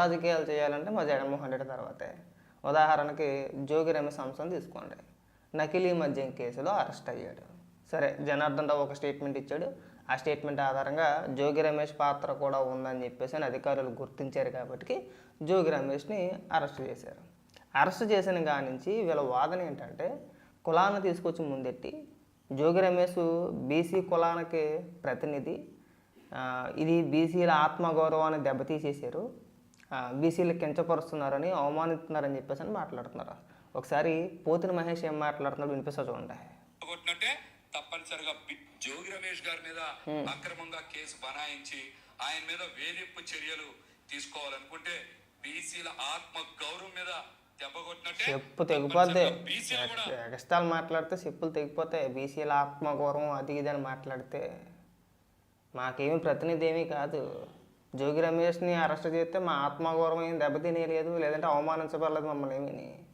రాజకీయాలు చేయాలంటే మా జగన్మోహన్ రెడ్డి తర్వాతే. ఉదాహరణకి జోగి రమేష్ అంశం తీసుకోండి. నకిలీ మద్యం కేసులో అరెస్ట్ అయ్యాడు. సరే జనార్దన్ రావు ఒక స్టేట్మెంట్ ఇచ్చాడు. ఆ స్టేట్మెంట్ ఆధారంగా జోగి రమేష్ పాత్ర కూడా ఉందని చెప్పేసి అని అధికారులు గుర్తించారు కాబట్టి జోగి రమేష్ని అరెస్ట్ చేశారు. అరెస్ట్ చేసిన కాడి నుంచి వీళ్ళ వాదన ఏంటంటే కులాన్ని తీసుకొచ్చి ముందెట్టి జోగి రమేష్ బీసీ కులానికి ప్రతినిధి ఇది బీసీల ఆత్మగౌరవాన్ని దెబ్బతీసేశారు. బీసీలు కించపరుస్తున్నారని అవమానిస్తున్నారని చెప్పేసి అని మాట్లాడుతున్నారు. ఒకసారి పోతిన మహేష్ ఏం మాట్లాడుతున్నాడు వినిపిస్తా చూడండి. తప్పనిసరిగా జోగి రమేష్ గారి మీద అక్రమంగా కేసు బనాయించి ఆయన మీద వేధింపు చర్యలు తీసుకోవాలనుకుంటే బీసీల ఆత్మ గౌరవం మీద చెప్పు కూడా ఎగస్టాలు మాట్లాడితే చెప్పులు తెగిపోతాయి బీసీల ఆత్మగౌరవం అది ఇది అని మాట్లాడితే మాకేమీ ప్రతినిధి ఏమీ కాదు. జోగి రమేష్ని అరెస్ట్ చేస్తే మా ఆత్మగౌరవం ఏం దెబ్బతినేయలేదు లేదంటే అవమానించబడలేదు మమ్మల్ని. ఏమీని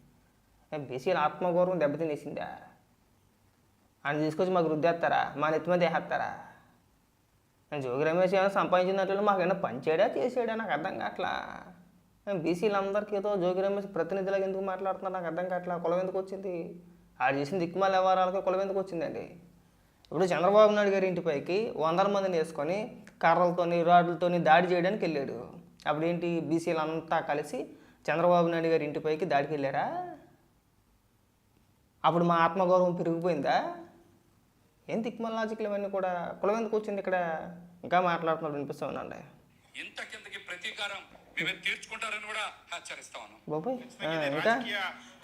బీసీల ఆత్మగౌరవం దెబ్బతినేసిందా? ఆయన తీసుకొచ్చి మాకు రుద్దేస్తారా? మా నెత్తి మీద జోగి రమేష్ ఏమైనా సంపాదించినట్లు మాకు ఏమైనా పనిచేయడా చేసాడా? నాకు అర్థం కావట్లా. బీసీలందరికీ ఏదో జోగి రమేష్ ప్రతినిధులకు ఎందుకు మాట్లాడుతున్నారు? నాకు అర్థం కావట్లా. కులం ఎందుకు వచ్చింది? ఆడు చేసిన దిక్కుమాల వ్యవహారాలకు కులం ఎందుకు వచ్చిందండి? ఇప్పుడు చంద్రబాబు నాయుడు గారి ఇంటిపైకి వందల మందిని వేసుకొని కర్రలతోని రాడ్లతోని దాడి చేయడానికి వెళ్ళాడు. అప్పుడు ఏంటి? బీసీలంతా కలిసి చంద్రబాబు నాయుడు గారి ఇంటిపైకి దాడికి వెళ్ళారా? అప్పుడు మా ఆత్మగౌరవం పెరిగిపోయిందా? ఏం దిక్కుమాల లాజిక్లు ఇవన్నీ కూడా? కులం ఎందుకు వచ్చింది ఇక్కడ? ఇంకా మాట్లాడుతున్నారు వినిపిస్తూ ఉండండి. ఇంత కిందకి ప్రతీకారం మేము తీర్చుకుంటారని కూడా హెచ్చరిస్తా ఉన్నాం. బాబాయ్. ఇంకా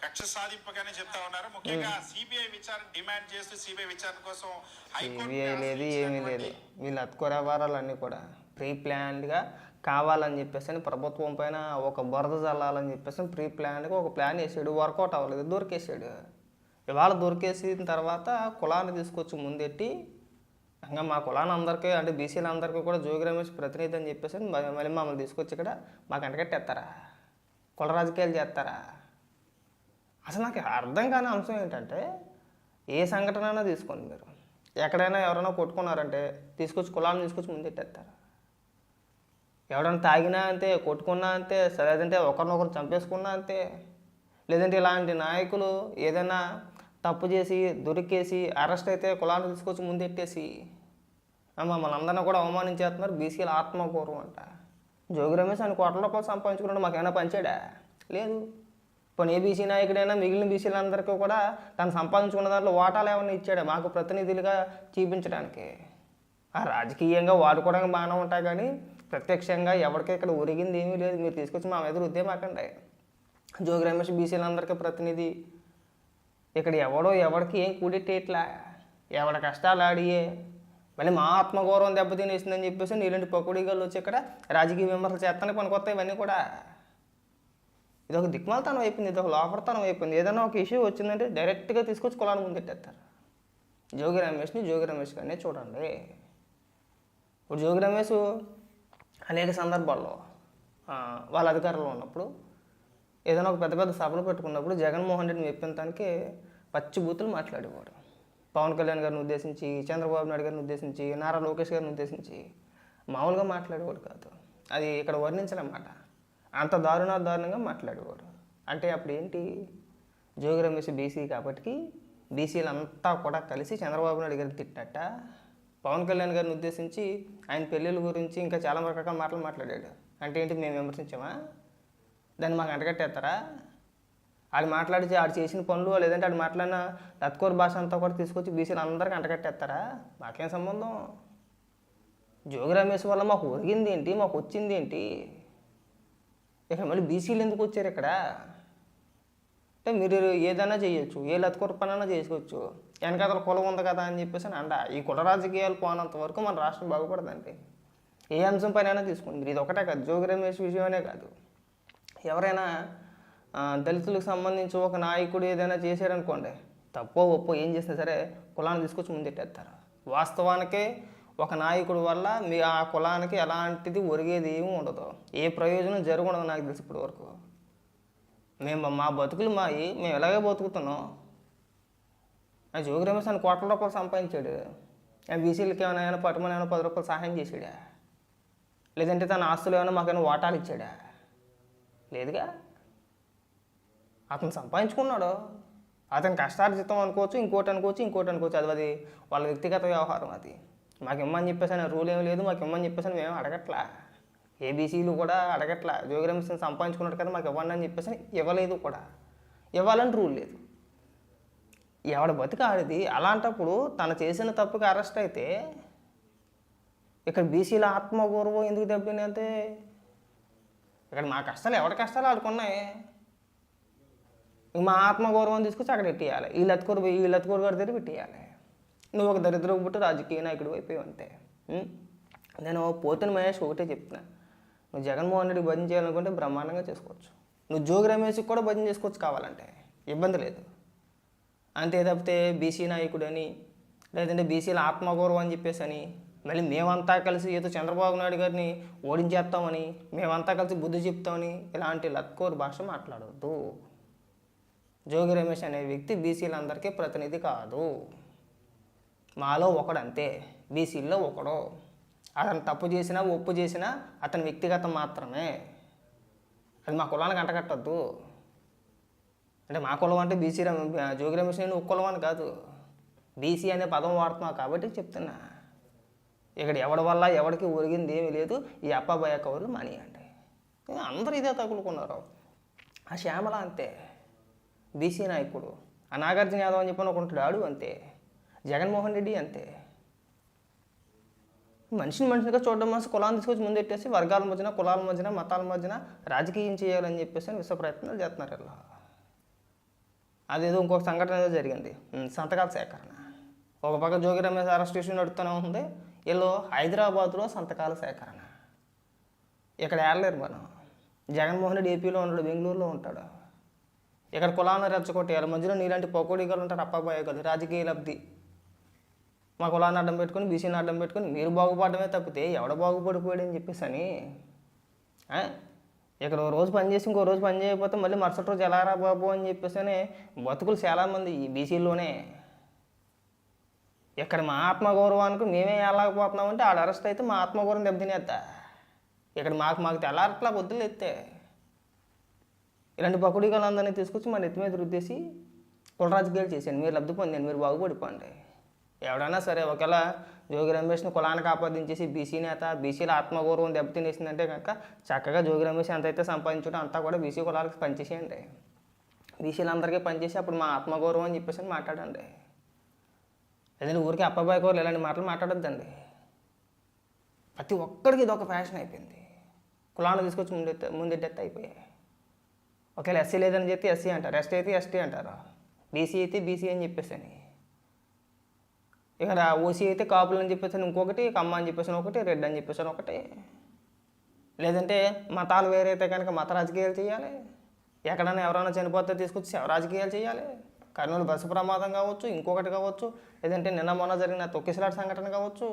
కక్ష సాధింపుగానే చెప్తా ఉన్నారు. ముఖ్యంగా సిబిఐ విచారణ డిమాండ్ చేస్తూ సిబిఐ విచారణ కోసం హైకోర్టు లేదు ఏమీ లేదు. వీళ్ళు అతుకురవారాలన్నీ కూడా ప్రీ ప్లాన్డ్గా కావాలని చెప్పేసి అని ప్రభుత్వం పైన ఒక బురద చల్లాలని చెప్పేసి ప్రీ ప్లాన్డ్గా ఒక ప్లాన్ వేసాడు. వర్కౌట్ అవ్వలేదు. దొరికేసాడు. ఇవాళ దొరికేసిన తర్వాత కులాన్ని తీసుకొచ్చి ముందెట్టి ఇంకా మా కులాన్ని అందరికీ అంటే బీసీలు అందరికీ కూడా జోగి రమేష్ ప్రతినిధి అని చెప్పేసి మళ్ళీ మమ్మల్ని తీసుకొచ్చి ఇక్కడ మాకు అంటగట్టేస్తారా? కుల రాజకీయాలు చేస్తారా? అసలు నాకు అర్థం కాని అంశం ఏంటంటే ఏ సంఘటన అయినా తీసుకోండి మీరు. ఎక్కడైనా ఎవరైనా కొట్టుకున్నారంటే తీసుకొచ్చి కులాన్ని తీసుకొచ్చి ముందెట్టేస్తారు ఎవడైనా తాగినా అంతే కొట్టుకున్నా అంతే లేదంటే ఒకరినొకరు చంపేసుకున్నా అంతే. లేదంటే ఇలాంటి నాయకులు ఏదైనా తప్పు చేసి దొరికేసి అరెస్ట్ అయితే కులాన్ని తీసుకొచ్చి ముందెట్టేసి మమ్మల్ని అందరినీ కూడా అవమానించేస్తున్నారు. బీసీల ఆత్మగౌరవం అంట. జోగి రమేష్ అని కోట్ల రూపాయలు సంపాదించుకున్నాడు మాకేమైనా పంచాడా లేదు. పోనీ ఏ బీసీ నాయకుడైనా మిగిలిన బీసీలందరికీ కూడా తను సంపాదించుకున్న దాంట్లో వాటాలు ఏమైనా ఇచ్చాడు? మాకు ప్రతినిధులుగా చూపించడానికి. ఆ రాజకీయంగా వాడుకోవడానికి బాగానే ఉంటాయి కానీ ప్రత్యక్షంగా ఎవరికి ఇక్కడ ఒరిగింది ఏమీ లేదు. మీరు తీసుకొచ్చి మా మీద ఉద్యమాకండి జోగి రమేష్ బీసీలందరికీ ప్రతినిధి. ఇక్కడ ఎవడో ఎవరికి ఏం కూడెట్టేట్లా? ఎవడ కష్టాలు ఆడియే? మళ్ళీ మా ఆత్మగౌరవం దెబ్బతినేసిందని చెప్పేసి నీలాంటి పకోడీగాళ్ళు వచ్చి ఇక్కడ రాజకీయ విమర్శలు చేస్తానికి పనికొస్తాయి ఇవన్నీ కూడా. ఇది ఒక దిక్మాలతనం అయిపోయింది ఇది ఒక లోపడతనం అయిపోయింది. ఏదైనా ఒక ఇష్యూ వచ్చిందంటే డైరెక్ట్గా తీసుకొచ్చి కులాన్ని ముందెట్టేస్తారు జోగి రమేష్ని జోగి రమేష్ గారినే చూడండి. ఇప్పుడు జోగి రమేష్ అనేక సందర్భాల్లో వాళ్ళ అధికారంలో ఉన్నప్పుడు ఏదైనా ఒక పెద్ద పెద్ద సభలు పెట్టుకున్నప్పుడు జగన్మోహన్ రెడ్డిని మెప్పించడానికి పచ్చి బూతులు మాట్లాడేవాడు పవన్ కళ్యాణ్ గారిని ఉద్దేశించి చంద్రబాబు నాయుడు గారిని ఉద్దేశించి నారా లోకేష్ గారిని ఉద్దేశించి మామూలుగా మాట్లాడేవాడు కాదు. అది ఇక్కడ వర్ణించలేమాట అంత దారుణ దారుణంగా మాట్లాడేవారు. అంటే అప్పుడు ఏంటి జోగి రమేష్ బీసీ కాబట్టి బీసీలు అంతా కూడా కలిసి చంద్రబాబు నాయుడు గారిని తిట్టినట్ట పవన్ కళ్యాణ్ గారిని ఉద్దేశించి ఆయన పెళ్ళిళ్ళ గురించి ఇంకా చాలా రకరకాల మాటలు మాట్లాడాడు. అంటే ఏంటి మేము విమర్శించామా? దాన్ని మాకు అంటగట్టేస్తారా? వాడు మాట్లాడి ఆడు చేసిన పనులు లేదంటే ఆడు మాట్లాడిన లత్కోర్ భాష అంతా కూడా తీసుకొచ్చి బీసీలు అందరికీ అంటగట్టేస్తారా? మాకేం సంబంధం? జోగి రమేష్ వల్ల మాకు ఒరిగింది ఏంటి మాకు వచ్చింది ఏంటి ఇక మళ్ళీ బీసీలు ఎందుకు వచ్చారు ఇక్కడ? అంటే మీరు ఏదైనా చేయొచ్చు ఏ లతకూర పనైనా చేసుకోవచ్చు. వెనకాతల కులం ఉంది కదా అని చెప్పేసి అండ. ఈ కుల రాజకీయాలు పోనంత వరకు మన రాష్ట్రం బాగుపడదండి. ఏ అంశం పైన తీసుకోండి. మీరు ఇది ఒకటే కాదు జోగిరమేష్ విషయమనే కాదు. ఎవరైనా దళితులకు సంబంధించి ఒక నాయకుడు ఏదైనా చేశారనుకోండి తప్పో ఒప్పో ఏం చేసినా సరే కులాన్ని తీసుకొచ్చి ముందెట్టేస్తారు. వాస్తవానికే ఒక నాయకుడు వల్ల మీ ఆ కులానికి ఎలాంటిది ఒరిగేది ఏమీ ఉండదు. ఏ ప్రయోజనం జరగఉండదు నాకు తెలిసి ఇప్పటి వరకు మేము మా బతుకులు మాయి మేము ఇలాగే బతుకుతున్నాం. ఆ జోగి రమేష్ అని కోట్ల రూపాయలు సంపాదించాడు. ఆ బీసీలకి ఏమైనా ఏమైనా పట్టుమని ఏమైనా పది రూపాయలు సహాయం చేసాడా లేదంటే తన ఆస్తులు ఏమైనా మాకైనా వాటాలు ఇచ్చాడా? లేదుగా. అతను సంపాదించుకున్నాడు. అతని కష్టార్జితం అనుకోవచ్చు ఇంకోటి అనుకోవచ్చు ఇంకోటి అనుకోవచ్చు. అది అది వాళ్ళ వ్యక్తిగత వ్యవహారం అది. మాకు ఇమ్మని చెప్పేసి అనే రూల్ ఏం లేదు మాకు ఇమ్మని చెప్పేసి మేము అడగట్లా. ఏబీసీలు కూడా అడగట్లా. జోగిరమిషన్ సంపాదించుకున్నాడు కదా మాకు ఇవ్వండి అని చెప్పేసి అని ఇవ్వలేదు కూడా. ఇవ్వాలని రూల్ లేదు. ఎవడ బతికి ఆడిది? అలాంటప్పుడు తను చేసిన తప్పుకి అరెస్ట్ అయితే ఇక్కడ బీసీల ఆత్మగౌరవం ఎందుకు దెబ్బతిందంటే ఇక్కడ మా కష్టాలు ఎవరి కష్టాలు ఆడుకున్నాయి? మా ఆత్మగౌరవం తీసుకొచ్చి అక్కడ పెట్టేయాలి. వీళ్ళు ఎత్తుకోరు ఈ వీళ్ళు ఎత్తుకోరు గారి దగ్గర పెట్టేయాలి. నువ్వు ఒక దరిద్రం పుట్టి రాజకీయ నాయకుడు అయిపోయావు అంతే. నేను పోతున్న మహేష్ ఒకటే చెప్తున్నా. నువ్వు జగన్మోహన్ రెడ్డి భజన చేయాలనుకుంటే బ్రహ్మాండంగా చేసుకోవచ్చు. నువ్వు జోగి రమేష్కి కూడా భజన చేసుకోవచ్చు కావాలంటే. ఇబ్బంది లేదు. అంతే తప్పితే బీసీ నాయకుడని లేదంటే బీసీల ఆత్మగౌరవం అని చెప్పేసి అని మళ్ళీ మేమంతా కలిసి ఏదో చంద్రబాబు నాయుడు గారిని ఓడించేస్తామని మేమంతా కలిసి బుద్ధి చెప్తామని ఇలాంటి లత్కోరు భాష మాట్లాడవద్దు జోగి రమేష్ అనే వ్యక్తి బీసీలందరికీ ప్రతినిధి కాదు. మాలో ఒకడు అంతే బీసీల్లో ఒకడు. అతను తప్పు చేసినా ఒప్పు చేసినా అతని వ్యక్తిగతం మాత్రమే. అది మా కులానికి అంటగట్టద్దు. అంటే మా కులం అంటే బీసీ రమ జోగి రమేష్ నేను ఒక కులం అని కాదు. బీసీ అనే పదం వాడుతున్నా కాబట్టి చెప్తున్నా. ఇక్కడ ఎవడి వల్ల ఎవడికి ఒరిగింది ఏమీ లేదు. ఈ అప్పాబాయ కవర్లు మానేయండి అందరూ ఇదే తగులుకున్నారు. ఆ శ్యామల అంతే. బీసీ నాయకుడు. ఆ నాగార్జున యాదవ్ అని చెప్పని ఒక ఉంటాడు. ఆడు అంతే. జగన్మోహన్ రెడ్డి అంతే. మనిషిని మనిషిగా చూడడం మనసు కులాన్ని తీసుకొచ్చి ముందెట్టేసి వర్గాల మధ్యన కులాల మధ్యన మతాల మధ్యన రాజకీయం చేయాలని చెప్పేసి విశ్వ ప్రయత్నాలు చేస్తున్నారు ఇలా. అదేదో ఇంకొక సంఘటన ఏదో జరిగింది. సంతకాల సేకరణ. ఒక పక్క జోగి రమేష్ అరెస్ట్ ఇష్యూ నడుస్తూనే ఉంది. వీళ్ళు హైదరాబాద్లో సంతకాల సేకరణ. ఇక్కడ ఏడలేరు మనం. జగన్మోహన్ రెడ్డి ఏపీలో ఉన్నాడు బెంగళూరులో ఉంటాడు. ఇక్కడ కులాన్ని రెచ్చగొట్టేయాలి. మధ్యలో నీలాంటి పొకోడీగాలు ఉంటారు అప్పబాయోగాలు రాజకీయ లబ్ధి. మా కులాన్ని అడ్డం పెట్టుకొని బీసీని అడ్డం పెట్టుకొని మీరు బాగుపడమే తప్పితే ఎవడ బాగుపడిపోయాడని అని చెప్పేసి అని ఇక్కడ ఓ రోజు పని చేసి ఇంకో రోజు పని చేయకపోతే మళ్ళీ మరుసటి రోజు ఎలా రా బాబు అని చెప్పేసి అని బతుకులు చాలామంది ఈ బీసీలోనే ఇక్కడ మా ఆత్మగౌరవానికి మేమే వెళ్ళకపోతున్నామంటే ఆడ అరెస్ట్ అయితే మా ఆత్మగౌరవం దెబ్బతినేస్తా ఇక్కడ మాకు మాకు తెల్లారట్లా పొద్దులు ఎత్తే ఇలాంటి పకుడికలందరినీ తీసుకొచ్చి మన నెత్తి మీద రుద్దేసి కుల రాజకీయాలు చేశాను. మీరు లబ్ధి పొందాను మీరు బాగుపడిపోండి. ఎవడైనా సరే ఒకవేళ జోగి రమేష్ని కులానికి ఆపాదించేసి బీసీ నేత బీసీల ఆత్మగౌరవం దెబ్బతినేసిందంటే కనుక చక్కగా జోగి రమేష్ ఎంతైతే అయితే సంపాదించడం అంతా కూడా బీసీ కులాలకు పనిచేసేయండి. బీసీలందరికీ పనిచేసి అప్పుడు మా ఆత్మగౌరవం అని చెప్పేసి అని మాట్లాడండి. లేదంటే ఊరికి అప్పబాయి కూరలు ఇలాంటి మాటలు మాట్లాడొద్దండి. ప్రతి ఒక్కడికి ఇది ఒక ఫ్యాషన్ అయిపోయింది. కులాన్ని తీసుకొచ్చి ముందు ముందెట్టేస్తే అయిపోయాయి. ఒకవేళ ఎస్సీ లేదని చెప్పి ఎస్సీ అంటారు ఎస్టీ అయితే ఎస్టీ అంటారు. బీసీ అయితే బీసీ అని చెప్పేసి అని ఇక్కడ ఓసీ అయితే కాపులు అని చెప్పేసి ఇంకొకటి కమ్మ అని చెప్పేసి ఒకటి రెడ్ అని చెప్పేసి ఒకటి. లేదంటే మతాలు వేరైతే కనుక మత రాజకీయాలు చేయాలి. ఎక్కడైనా ఎవరైనా చనిపోతే తీసుకొచ్చి శవ రాజకీయాలు చేయాలి. కర్నూలు బస్సు ప్రమాదం కావచ్చు ఇంకొకటి కావచ్చు లేదంటే నిన్న మొన్న జరిగిన తొక్కిసలాట సంఘటన కావచ్చు.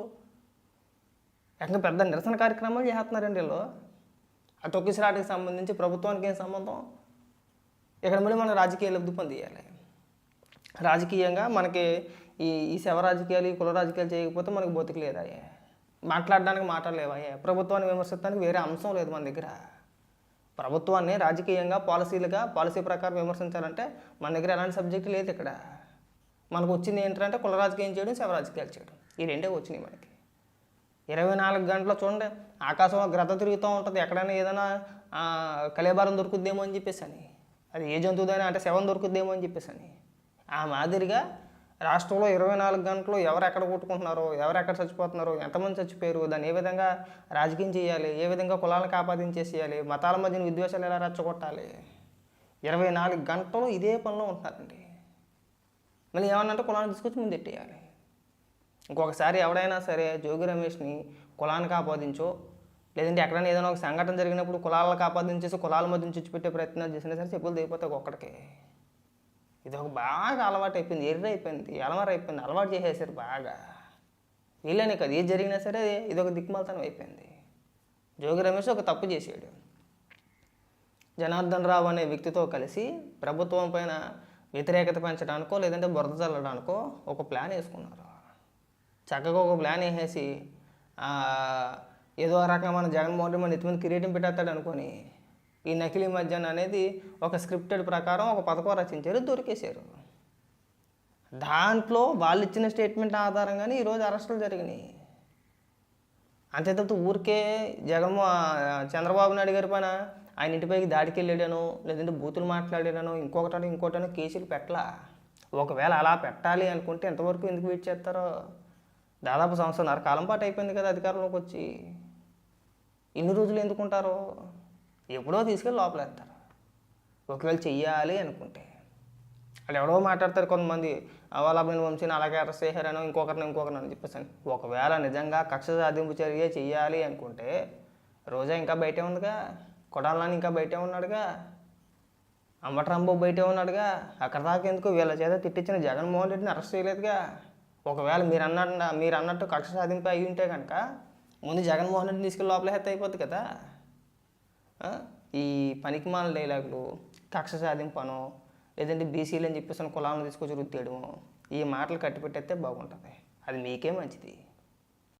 ఎక్కడ పెద్ద నిరసన కార్యక్రమాలు చేస్తున్నారండి వీళ్ళు. ఆ తొక్కిసలాటకి సంబంధించి ప్రభుత్వానికి ఏం సంబంధం? ఇక్కడ మళ్ళీ మనం రాజకీయ లబ్ధి పొందేయాలి. రాజకీయంగా మనకి ఈ ఈ శవ రాజకీయాలు ఈ కుల రాజకీయాలు చేయకపోతే మనకు బతుకు లేదా మాట్లాడడానికి మాటలు లేవాయే ప్రభుత్వాన్ని విమర్శించడానికి వేరే అంశం లేదు మన దగ్గర. ప్రభుత్వాన్ని రాజకీయంగా పాలసీలుగా పాలసీ ప్రకారం విమర్శించాలంటే మన దగ్గర ఎలాంటి సబ్జెక్ట్ లేదు ఇక్కడ. మనకు వచ్చింది ఏంటంటే కుల రాజకీయం చేయడం శవ రాజకీయాలు చేయడం. ఈ రెండే వచ్చినాయి మనకి. ఇరవై నాలుగు గంటలు చూడండి ఆకాశంలో గ్రత తిరుగుతూ ఉంటుంది. ఎక్కడైనా ఏదైనా కలేబారం దొరుకుద్దేమో అని చెప్పేసి అని అది ఏ జంతువుదైనా అంటే శవం దొరుకుద్దేమో అని చెప్పేసి అని ఆ మాదిరిగా రాష్ట్రంలో ఇరవై నాలుగు గంటలు ఎవరు ఎక్కడ కొట్టుకుంటున్నారో ఎవరు ఎక్కడ చచ్చిపోతున్నారో ఎంతమంది చచ్చిపోయారు దాన్ని ఏ విధంగా రాజకీయం చేయాలి ఏ విధంగా కులాలను కాపాదించేసేయాలి మతాల మధ్యన విద్వేషాలు ఎలా రెచ్చగొట్టాలి? ఇరవై నాలుగు గంటలు ఇదే పనిలో ఉంటున్నారండి. మళ్ళీ ఏమన్నంటే కులాన్ని తీసుకొచ్చి ముందెట్టేయాలి ఇంకొకసారి ఎవడైనా సరే జోగి రమేష్ని కులానికి ఆపాదించో లేదంటే ఎక్కడైనా ఏదైనా ఒక సంఘటన జరిగినప్పుడు కులాలను ఆపాదించేసి కులాల మధ్య నుంచి పెట్టే ప్రయత్నాలు చేసినా సరే చెప్పులు దిగిపోతాయి ఒక్కడికి. ఇది ఒక బాగా అలవాటు అయిపోయింది ఎర్ర అయిపోయింది అలవాటు అయిపోయింది అలవాటు చేసేసారు బాగా. వీళ్ళని కదా ఏది జరిగినా సరే ఇది ఒక దిక్మాలతనం అయిపోయింది. జోగి రమేష్ ఒక తప్పు చేశాడు. జనార్దన్ రావు అనే వ్యక్తితో కలిసి ప్రభుత్వం పైన వ్యతిరేకత పెంచడానికో లేదంటే బురద చల్లడానికో ఒక ప్లాన్ వేసుకున్నారు. చక్కగా ఒక ప్లాన్ వేసేసి ఏదో రకంగా మన జగన్మోహన్ రెడ్డి మన ఇంతమంది కిరీటం పెట్టేస్తాడు అనుకొని ఈ నకిలీ మద్యం అనేది ఒక స్క్రిప్టెడ్ ప్రకారం ఒక పథకం రచించారు దొరికేశారు. దాంట్లో వాళ్ళు ఇచ్చిన స్టేట్మెంట్ ఆధారంగానే ఈరోజు అరెస్టులు జరిగినాయి. అంతే తప్ప ఊరికే జగన్మో చంద్రబాబు నాయుడు గారి పైన ఆయన ఇంటిపైకి దాడికి వెళ్ళాడను లేదంటే బూతులు మాట్లాడాడను ఇంకొకటనో ఇంకోటనో కేసులు పెట్టలా? ఒకవేళ అలా పెట్టాలి అనుకుంటే ఎంతవరకు ఎందుకు వెయిట్ చేస్తారో? దాదాపు సంవత్సరం కాలం పాటు అయిపోయింది కదా అధికారంలోకి వచ్చి. ఇన్ని రోజులు ఎందుకుంటారో? ఎప్పుడో తీసుకెళ్ళి లోపలేస్తారు. ఒకవేళ చెయ్యాలి అనుకుంటే. వాళ్ళు ఎవడో మాట్లాడతారు కొంతమంది అవలాభిని వంశీని అలాగే అరెస్ట్ చేశారనో ఇంకొకరిని ఇంకొకరిని అని చెప్పేసి అని. ఒకవేళ నిజంగా కక్ష సాధింపు చర్య చెయ్యాలి అనుకుంటే రోజా ఇంకా బయటే ఉందిగా. కొడాలని ఇంకా బయటే ఉన్నాడుగా. అంబటరాంబు బయటే ఉన్నాడుగా. అక్కడ దాకా ఎందుకు వీళ్ళ చేత తిట్టించిన జగన్మోహన్ రెడ్డిని అరెస్ట్ చేయలేదుగా. ఒకవేళ మీరు అన్నట్టు మీరు అన్నట్టు కక్ష సాధింపు అయి ఉంటే కనుక ముందు జగన్మోహన్ రెడ్డిని తీసుకెళ్ళి లోపల హెత్త అయిపోద్ది కదా. ఈ పనికిమాల డైలాగులు కక్ష సాధింపను లేదంటే బీసీలు అని చెప్పేసి కులాలను తీసుకొచ్చి రుద్దేయడము ఈ మాటలు కట్టిపెట్టేస్తే బాగుంటుంది. అది మీకే మంచిది.